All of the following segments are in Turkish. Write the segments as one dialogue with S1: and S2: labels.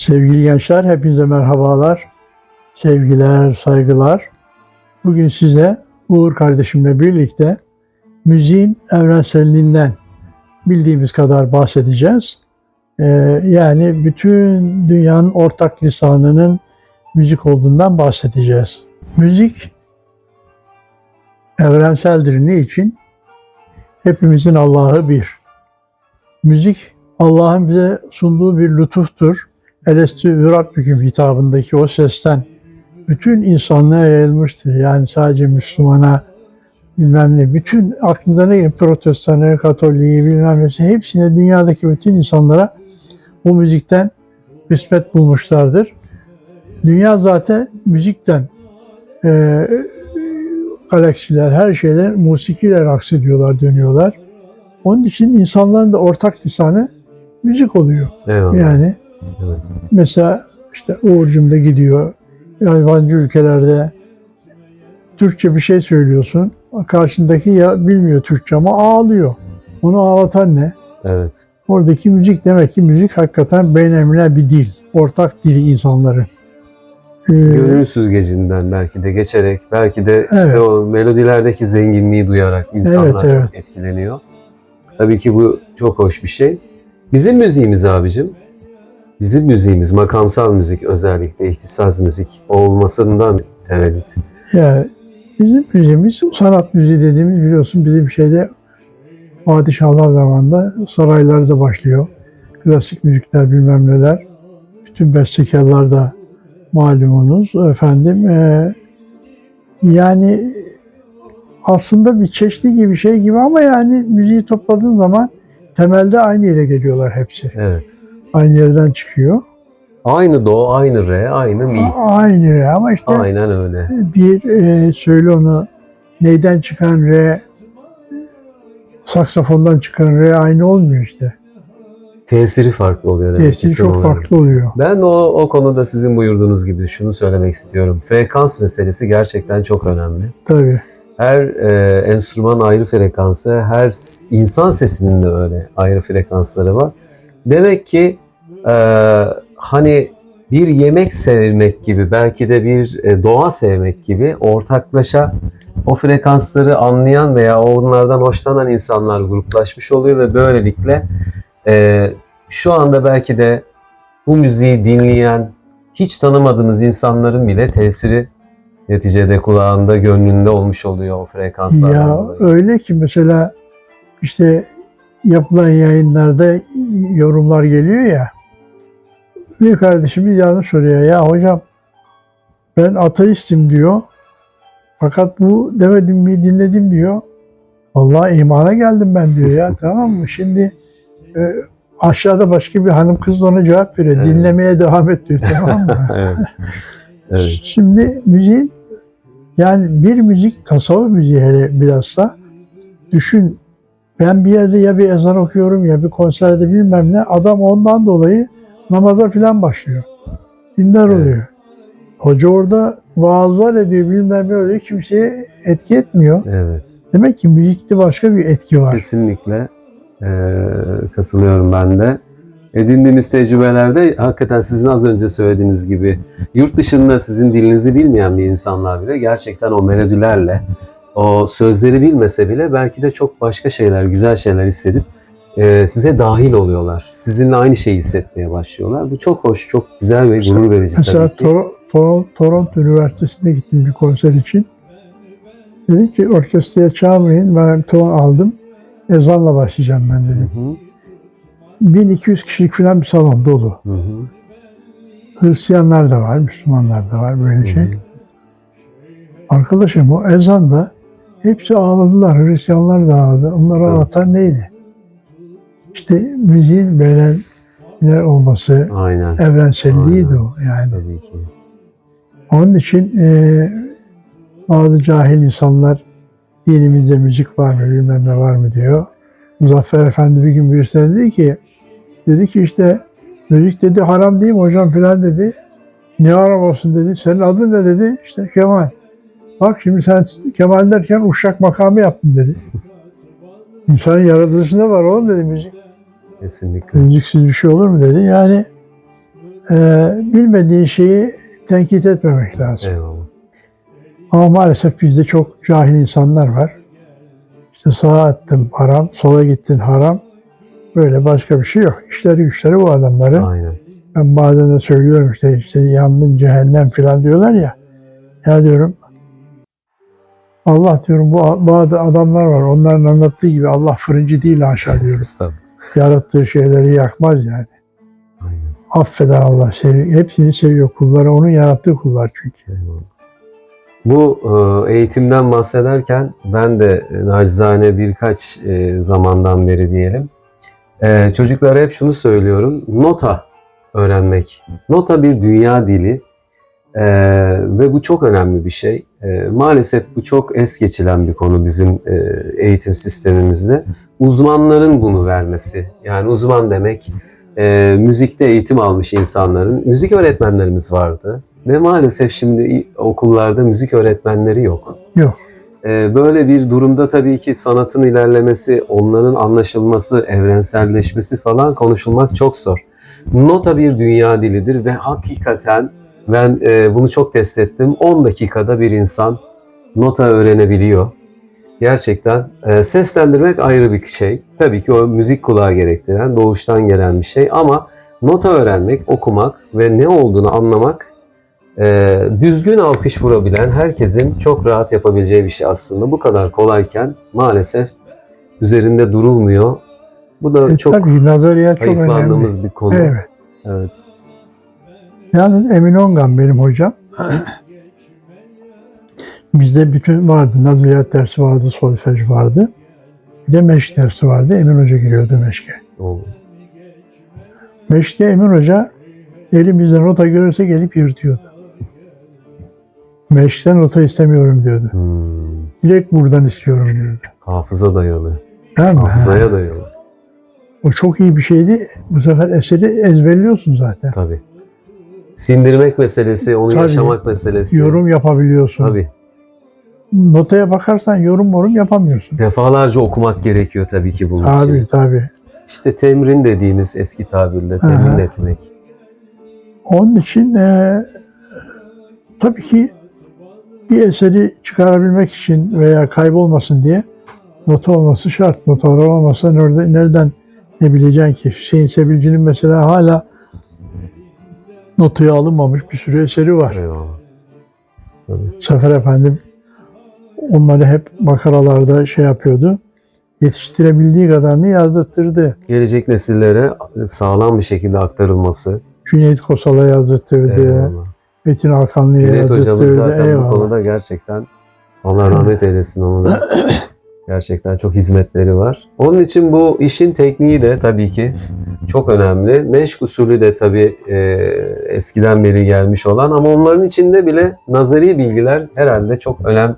S1: Sevgili gençler, hepinize merhabalar. Sevgiler, saygılar. Bugün size Uğur kardeşimle birlikte müziğin evrenselliğinden bildiğimiz kadar bahsedeceğiz. Ee, yani bütün dünyanın ortak lisanının müzik olduğundan bahsedeceğiz. Müzik evrenseldir. Ne için? Hepimizin Allah'ı bir. Müzik Allah'ın bize sunduğu bir lütuftur. Elestü ve Rabbüküm hitabındaki o sesten bütün insanlığa yayılmıştır. Yani sadece Müslümana bilmem ne, bütün aklınıza ne gelir, protestanı, katoliği bilmem nesi hepsine dünyadaki bütün insanlara bu müzikten kısmet bulmuşlardır. Dünya zaten müzikten e, galaksiler, her şeyler musikiyle raks ediyorlar, dönüyorlar. Onun için insanların da ortak lisanı müzik oluyor.
S2: Eyvallah.
S1: Yani. Mesela işte Uğur'cum da gidiyor yabancı ülkelerde Türkçe bir şey söylüyorsun. Karşındaki ya bilmiyor Türkçe ama ağlıyor. Onu ağlatan ne?
S2: evet.
S1: Oradaki müzik demek ki müzik hakikaten beynelmiler bir dil. Ortak dili insanların. Ee,
S2: Gönül süzgecinden belki de geçerek, belki de işte
S1: Evet.
S2: o melodilerdeki zenginliği duyarak insanlar
S1: Evet, evet.
S2: çok etkileniyor. Tabii ki bu çok hoş bir şey. Bizim müziğimiz abicim, bizim müziğimiz, makamsal müzik özellikle, ihtisas müzik olmasından tevellit.
S1: ya bizim müziğimiz sanat müziği dediğimiz biliyorsun bizim şeyde padişahlar zamanında saraylarda başlıyor. Klasik müzikler bilmem neler. Bütün bestekarlar da malumunuz efendim. eee, yani aslında bir çeşitli gibi şey gibi ama yani müziği topladığın zaman temelde aynı yere geliyorlar hepsi.
S2: Evet.
S1: Aynı yerden çıkıyor.
S2: Aynı do, aynı re, aynı mi.
S1: Aynı yere ama işte
S2: Aynen öyle.
S1: bir e, söyle onu neyden çıkan re saksafondan çıkan re aynı olmuyor işte.
S2: Tesiri farklı oluyor demek ki
S1: Tesiri çok
S2: olarak.
S1: farklı oluyor.
S2: Ben o, o konuda sizin buyurduğunuz gibi şunu söylemek istiyorum. Frekans meselesi gerçekten çok önemli.
S1: Tabii.
S2: Her e, enstrüman ayrı frekansı, her s- insan sesinin de öyle ayrı frekansları var. Demek ki e, hani bir yemek sevmek gibi, belki de bir e, doğa sevmek gibi ortaklaşa o frekansları anlayan veya onlardan hoşlanan insanlar gruplaşmış oluyor ve böylelikle e, şu anda belki de bu müziği dinleyen hiç tanımadığınız insanların bile tesiri neticede kulağında, gönlünde olmuş oluyor o frekanslardan
S1: Ya öyle ki mesela işte yapılan yayınlarda yorumlar geliyor ya. Bir kardeşimiz yanlış soruyor. Ya hocam ben ateistim diyor. Fakat bu demedim mi dinledim diyor. Vallahi imana geldim ben diyor ya tamam mı? Şimdi e, aşağıda başka bir hanım kız da ona cevap veriyor.
S2: Evet.
S1: Dinlemeye devam et diyor tamam mı?
S2: evet. evet.
S1: Şimdi müziğin yani bir müzik tasavvuf müziği hele bilhassa düşün ben bir yerde ya bir ezan okuyorum ya bir konserde bilmem ne adam ondan dolayı namaza filan başlıyor. Dindar
S2: Evet.
S1: oluyor. Hoca orada vaazlar ediyor bilmem ne oluyor kimseye etki etmiyor.
S2: Evet.
S1: Demek ki müzikte başka bir etki var.
S2: Kesinlikle eee, katılıyorum ben de. Edindiğimiz tecrübelerde hakikaten sizin az önce söylediğiniz gibi yurt dışında sizin dilinizi bilmeyen bir insanlar bile gerçekten o melodilerle o sözleri bilmese bile belki de çok başka şeyler, güzel şeyler hissedip eee, size dahil oluyorlar. Sizinle aynı şeyi hissetmeye başlıyorlar. Bu çok hoş, çok güzel ve gurur verici
S1: Mesela
S2: tabii ki.
S1: Tor- Tor- Toronto Üniversitesi'ne gittim bir konser için. Dedim ki orkestraya çağırmayın. Ben ton aldım. Ezanla başlayacağım ben
S2: Hı
S1: dedim.
S2: hı,
S1: 1200 kişilik falan bir salon dolu.
S2: hı hı,
S1: Hristiyanlar da var, Müslümanlar da var böyle
S2: hı
S1: şey.
S2: hı.
S1: Arkadaşım o ezanda hepsi ağladılar. Hristiyanlar da ağladı. Onları
S2: Tabii.
S1: ağlatan neydi? İşte müziğin ne olması,
S2: Aynen.
S1: evrenselliğiydi
S2: Aynen.
S1: o yani.
S2: Tabii ki.
S1: Onun için e, bazı cahil insanlar dinimizde müzik var mı bilmem ne var mı diyor. Muzaffer Efendi bir gün birisine dedi ki dedi ki işte müzik dedi haram değil mi hocam filan dedi. Ne haram olsun dedi. Senin adın ne dedi. İşte Kemal. Bak şimdi sen Kemal derken uşak makamı yaptın dedi. İnsanın yaratılışında var oğlum dedi müzik.
S2: Kesinlikle.
S1: Müziksiz bir şey olur mu dedi. Yani e, bilmediği şeyi tenkit etmemek lazım.
S2: Eyvallah.
S1: Ama maalesef bizde çok cahil insanlar var. İşte sağa attın haram, sola gittin haram. Böyle başka bir şey yok. İşleri güçleri bu adamların.
S2: Aynen.
S1: Ben bazen de söylüyorum işte, işte yandın cehennem falan diyorlar ya. Ya diyorum Allah diyorum bu, bu adamlar var. Onların anlattığı gibi Allah fırıncı değil haşa diyorum. Yarattığı şeyleri yakmaz yani.
S2: Aynen.
S1: Affeder Allah. Seviyor. Hepsini seviyor kulları. Onun yarattığı kullar çünkü.
S2: Eyvallah. Bu e, eğitimden bahsederken ben de e, nacizane birkaç e, zamandan beri diyelim çocuklara hep şunu söylüyorum. Nota öğrenmek. Nota bir dünya dili e, ve bu çok önemli bir şey. E, maalesef bu çok es geçilen bir konu bizim e, eğitim sistemimizde. Uzmanların bunu vermesi. Yani uzman demek e, müzikte eğitim almış insanların. Müzik öğretmenlerimiz vardı. Ve maalesef şimdi okullarda müzik öğretmenleri yok.
S1: Yok.
S2: Ee, Böyle bir durumda tabii ki sanatın ilerlemesi, onların anlaşılması, evrenselleşmesi falan konuşulmak çok zor. Nota bir dünya dilidir ve hakikaten ben e, bunu çok test ettim. 10 dakikada bir insan nota öğrenebiliyor. Gerçekten e, seslendirmek ayrı bir şey. Tabii ki o müzik kulağı gerektiren, doğuştan gelen bir şey ama nota öğrenmek, okumak ve ne olduğunu anlamak e, düzgün alkış vurabilen herkesin çok rahat yapabileceği bir şey aslında. Bu kadar kolayken maalesef üzerinde durulmuyor. Bu da
S1: E,
S2: çok
S1: tabii nazariyat çok önemli.
S2: bir konu.
S1: Evet.
S2: Evet.
S1: Yalnız Emin Ongan benim hocam. Bizde bütün vardı. Nazariyat dersi vardı, solfej vardı. Bir de meşk dersi vardı. Emin Hoca giriyordu meşke. Meşke Emin Hoca elimizde nota görürse gelip yırtıyordu. Meşkten nota istemiyorum diyordu.
S2: hmm,
S1: Direkt buradan istiyorum diyordu.
S2: hafıza dayalı.
S1: Değil mi?
S2: Hafızaya dayalı.
S1: O çok iyi bir şeydi. Bu sefer eseri ezberliyorsun zaten.
S2: Tabii. Sindirmek meselesi, onu
S1: Tabii.
S2: yaşamak meselesi.
S1: Yorum yapabiliyorsun.
S2: Tabii.
S1: Notaya bakarsan yorum morum yapamıyorsun.
S2: Defalarca okumak gerekiyor tabii ki bunun için.
S1: Tabii tabii.
S2: İşte temrin dediğimiz eski tabirle temin
S1: Aha.
S2: etmek.
S1: Onun için e, tabii ki bir eseri çıkarabilmek için veya kaybolmasın diye nota olması şart. Notalar olmasa nerede, nereden ne bileceksin ki? Hüseyin Sebilci'nin mesela hala notaya alınmamış bir sürü eseri var.
S2: Eyvallah. Tabii.
S1: Sefer Efendim onları hep makaralarda şey yapıyordu. Yetiştirebildiği kadarını yazdırttırdı.
S2: Gelecek nesillere sağlam bir şekilde aktarılması.
S1: Cüneyt Kosal'a yazdırttırdı.
S2: Eyvallah.
S1: Metin Hakanlı'ya
S2: Cüneyt hocamız zaten bu
S1: Eyvallah.
S2: konuda gerçekten Allah rahmet eylesin onu da. Gerçekten çok hizmetleri var. Onun için bu işin tekniği de tabii ki çok önemli. Meşk usulü de tabii e, eskiden beri gelmiş olan ama onların içinde bile nazari bilgiler herhalde çok önem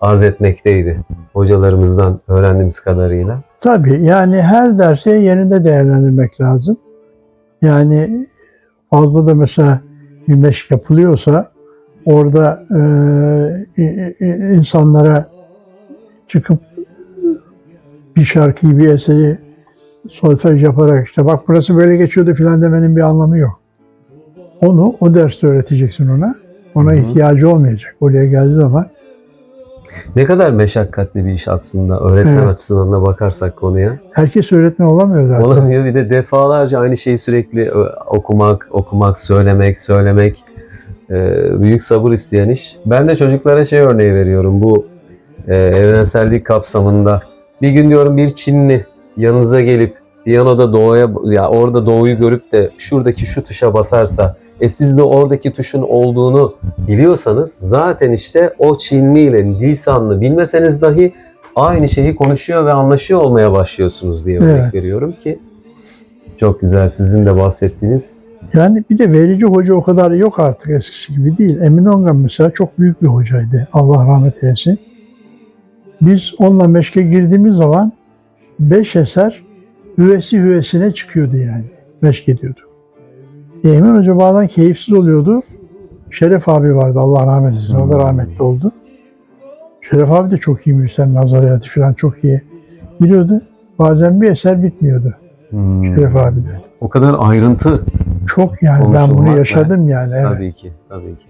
S2: arz etmekteydi. Hocalarımızdan öğrendiğimiz kadarıyla.
S1: Tabii yani her dersi yerinde değerlendirmek lazım. Yani fazla da mesela bir meşk yapılıyorsa orada e, insanlara çıkıp bir şarkıyı, bir eseri solfej yaparak işte bak burası böyle geçiyordu filan demenin bir anlamı yok. Onu o derste öğreteceksin ona. Ona
S2: Hı hı.
S1: ihtiyacı olmayacak. Oraya geldiği zaman
S2: Ne kadar meşakkatli bir iş aslında öğretmen
S1: Evet.
S2: açısından da bakarsak konuya.
S1: herkes öğretmen olamıyor zaten.
S2: Olamıyor bir de defalarca aynı şeyi sürekli okumak, okumak, söylemek, söylemek e, büyük sabır isteyen iş. Ben de çocuklara şey örneği veriyorum bu e, evrensellik kapsamında. Bir gün diyorum bir Çinli yanınıza gelip piyanoda doğaya ya orada doğuyu görüp de şuradaki şu tuşa basarsa e siz de oradaki tuşun olduğunu biliyorsanız zaten işte o Çinli ile lisanını bilmeseniz dahi aynı şeyi konuşuyor ve anlaşıyor olmaya başlıyorsunuz diye örnek
S1: Evet.
S2: veriyorum ki çok güzel sizin de bahsettiğiniz.
S1: Yani bir de verici hoca o kadar yok artık eskisi gibi değil. Emin Ongan mesela çok büyük bir hocaydı. Allah rahmet eylesin. Biz onunla meşke girdiğimiz zaman beş eser üvesi hüvesine çıkıyordu yani. Meşk ediyordu. E, Emin Hoca bazen keyifsiz oluyordu. Şeref abi vardı Allah rahmet eylesin. O da rahmetli oldu. Şeref abi de çok iyi müzisyen. Nazariyatı falan çok iyi. Giriyordu. Bazen bir eser bitmiyordu
S2: Hmm.
S1: Şeref abi de.
S2: O kadar ayrıntı
S1: Çok yani ben bunu yaşadım yani. Evet.
S2: Tabii ki, tabii ki.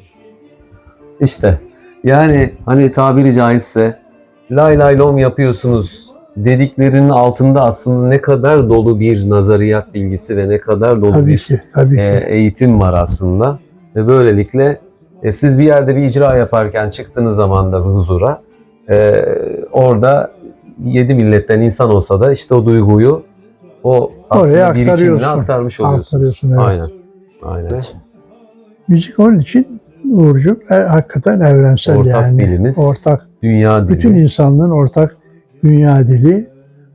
S2: İşte yani hani tabiri caizse lay lay lom yapıyorsunuz dediklerinin altında aslında ne kadar dolu bir nazariyat bilgisi ve ne kadar dolu
S1: Tabii
S2: bir
S1: ki, tabii ki.
S2: e, eğitim var aslında. Ve böylelikle e, siz bir yerde bir icra yaparken çıktığınız zaman da bu huzura e, orada yedi milletten insan olsa da işte o duyguyu o aslında birikimle aktarmış oluyorsunuz.
S1: Aktarıyorsun, evet.
S2: Aynen. Aynen.
S1: Müzik onun için Uğurcuğum e, hakikaten evrensel
S2: Ortak
S1: yani.
S2: dilimiz,
S1: Ortak.
S2: Dünya dili.
S1: Bütün insanlığın ortak dünya dili.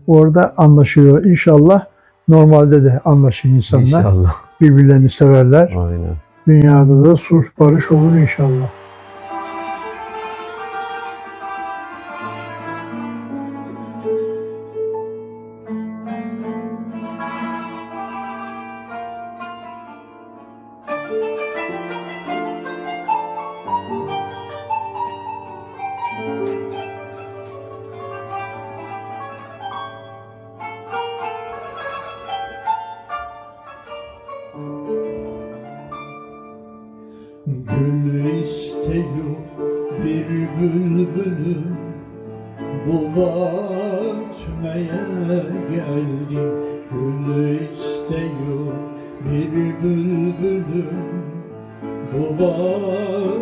S1: Orada anlaşılıyor. İnşallah normalde de anlaşır insanlar.
S2: İnşallah.
S1: Birbirlerini severler.
S2: Aynen.
S1: Dünyada da sulh barış olur inşallah.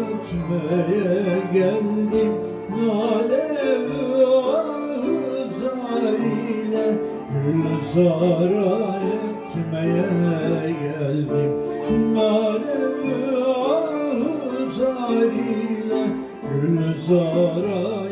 S3: Ötmeye geldim Nalev azar ile Gülzara etmeye geldim Nalev azar ile Gülzara